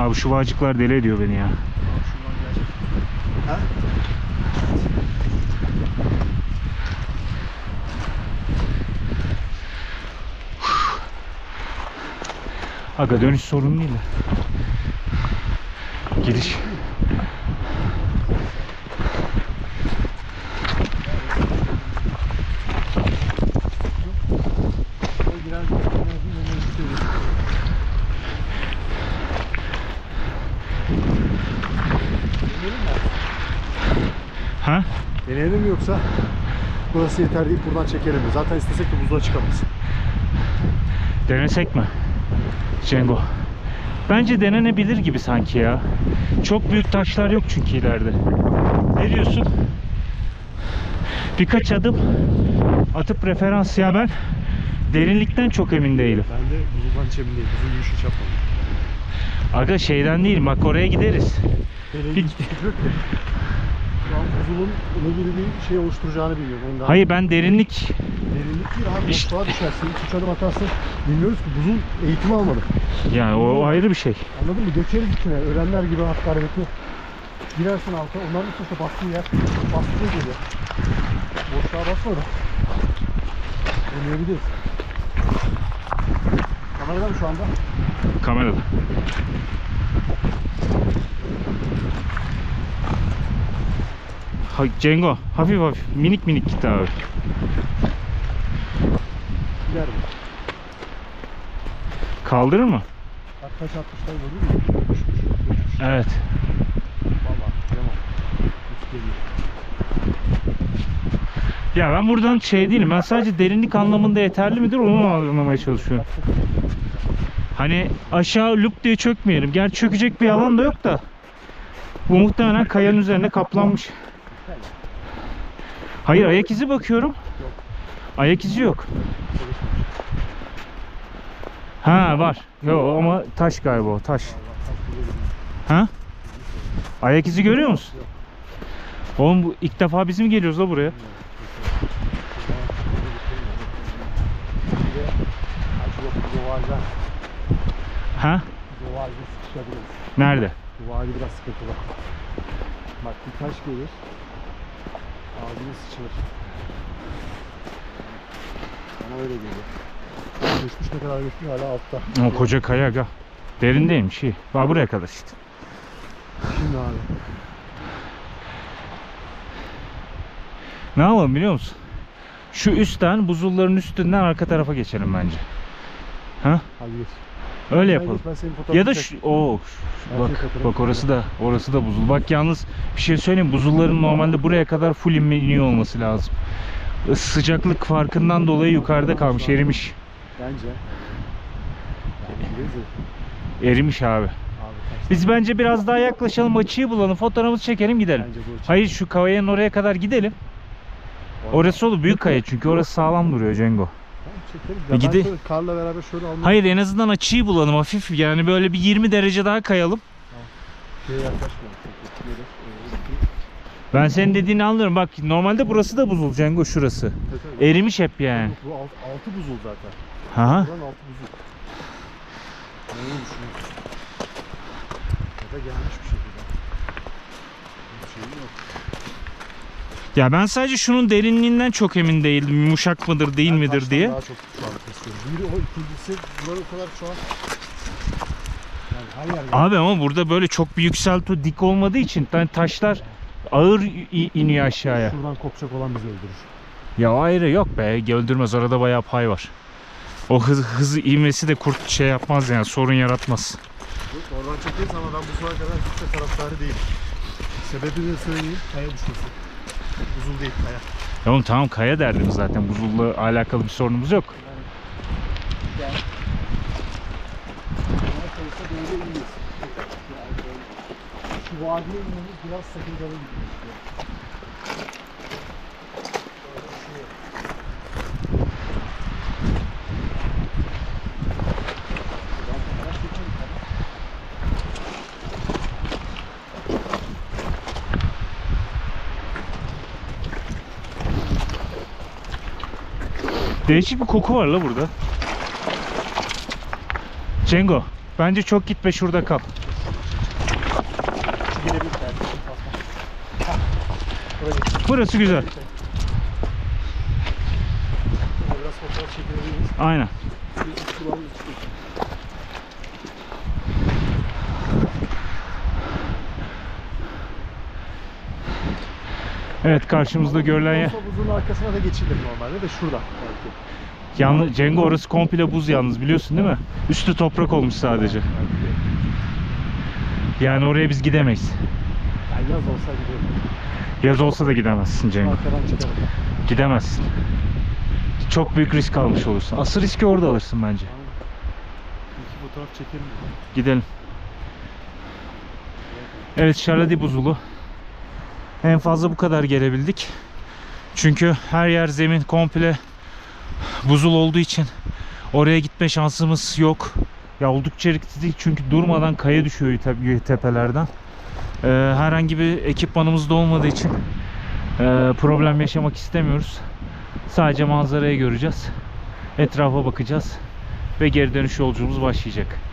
Abi şu bağcıklar deli ediyor beni ya. Ha? Aga dönüş sorun değil de. Gidiş. O giren enerjinin enerjisi değil. Deneyelim mi? Ha? Deneyelim mi yoksa burası yeter deyip buradan çekelim mi? Zaten istesek de buzluğa çıkamayız. Denesek mi? Cengo. Bence denenebilir gibi sanki ya. Çok büyük taşlar yok çünkü ileride. Ne diyorsun? Birkaç adım atıp referans ya ben derinlikten çok emin değilim. Ben de buzuldan hiç emin değilim. Buzul yürüyüş hiç yapmadım. Aga şeyden değil bak oraya gideriz. Hiç- buzulun gibi bir şey oluşturacağını bilmiyorum. Ondan Hayır ben derinlik Derinlik değil abi. İşte- Boşluğa düşersin. Üç adım atarsın. Bilmiyoruz ki buzul eğitimi almadık. yani o ayrı bir şey. Anladın mı? Geçeriz içine. Öğrenler gibi hafif hareketli. Girersin alta. Onların üst üste bastığı yer. Bastığı geliyor. Boşluğa basma da. Deneyebiliriz. Kamerada mı şu anda? Kamerada. Ha, Cengo hafif hafif minik minik git abi. Gider mi? Kaldırır mı? Bak taş atmışlar gördün. Evet. Valla. Tamam. Üst geliyor. Ya ben buradan şey değilim. Ben sadece derinlik anlamında yeterli midir onu anlamaya çalışıyorum. Hani aşağı lup diye çökmeyelim. Gerçi çökecek bir alan da yok da. Bu muhtemelen kayanın üzerine kaplanmış. Hayır ayak izi bakıyorum. Ayak izi yok. Ha var. Yok ama taş galiba o taş. Ha? Ayak izi görüyor musun? Oğlum bu ilk defa biz mi geliyoruz la buraya? Ha? duvardan sıkışabiliriz. Nerede? Duvarı biraz sıkıntılı. Bak bir taş gelir. Ağzına sıçılır. Bana öyle geliyor. Düşmüş ne kadar düşmüş hala altta. O koca kaya aga. Derin değilmiş iyi. Bak buraya kadar işte. Şimdi abi. Ne yapalım biliyor musun? Şu üstten buzulların üstünden arka tarafa geçelim bence. Ha? Hadi geç. Öyle yapalım. Ya da şu o bak bak orası da orası da buzul. Bak yalnız bir şey söyleyeyim buzulların normalde buraya kadar full iniyor olması lazım. Sıcaklık farkından dolayı yukarıda kalmış, erimiş. Bence. Erimiş abi. Biz bence biraz daha yaklaşalım, açıyı bulalım, fotoğrafımızı çekelim, gidelim. Hayır şu kayanın oraya kadar gidelim. Orası olur büyük kaya çünkü orası sağlam duruyor Cengo. Çekelim. E Ya ben gide- şöyle karla beraber şöyle almayı Hayır en azından açıyı bulalım hafif yani böyle bir 20 derece daha kayalım. şeye yaklaşmıyorum. Çok böyle, e, Ben senin dediğini anlıyorum. Bak normalde burası da buzul Cengo şurası. Erimiş hep yani. Bu alt, altı buzul zaten. Ha? Buranın altı buzul. Düşünüyorsun? Ya da gelmiş bir şekilde. Bir şey yok. Ya ben sadece şunun derinliğinden çok emin değildim. Yumuşak mıdır değil Ben midir diye. Daha çok şu an kesiyorum. Biri o ikincisi bunlar o kadar şu an yani her yer Abi ama burada böyle çok bir yükselti dik olmadığı için yani taşlar ağır iniyor aşağıya. şuradan kopacak olan bizi öldürür. Ya ayrı yok be öldürmez orada bayağı pay var. O hız, hızı ivmesi de kurt şey yapmaz yani sorun yaratmaz. Yok oradan çekeriz ama ben bu zamana kadar hiç de taraftarı değilim. Sebebini söyleyeyim. Kaya düşmesi. Buzul değil kaya. Ya oğlum tamam kaya derdim zaten buzulla alakalı bir sorunumuz yok. Şu vadiye inmemiz biraz sakıncalı gibi. Değişik bir koku var la burada. Cengo bence çok gitme şurada kal. Burası güzel. Aynen. Bir üç kulağımız çıkıyor. Evet karşımızda görülen yer. Buzun arkasına da geçilir normalde de şurada belki. Yalnız Cengo orası komple buz yalnız biliyorsun değil mi? Üstü toprak olmuş sadece. Yani oraya biz gidemeyiz. Yani yaz olsa gidiyorum. Yaz olsa da gidemezsin Cengo. Arkadan çıkarım. Gidemezsin. Çok büyük risk almış olursun. Asıl riski orada alırsın bence. İki fotoğraf çekelim? Gidelim. Evet Şaradi buzulu. En fazla bu kadar gelebildik. Çünkü her yer zemin komple buzul olduğu için oraya gitme şansımız yok. Ya oldukça riskli çünkü durmadan kaya düşüyor te- tepelerden. Ee, herhangi bir ekipmanımız da olmadığı için e, problem yaşamak istemiyoruz. Sadece manzarayı göreceğiz. Etrafa bakacağız ve geri dönüş yolculuğumuz başlayacak.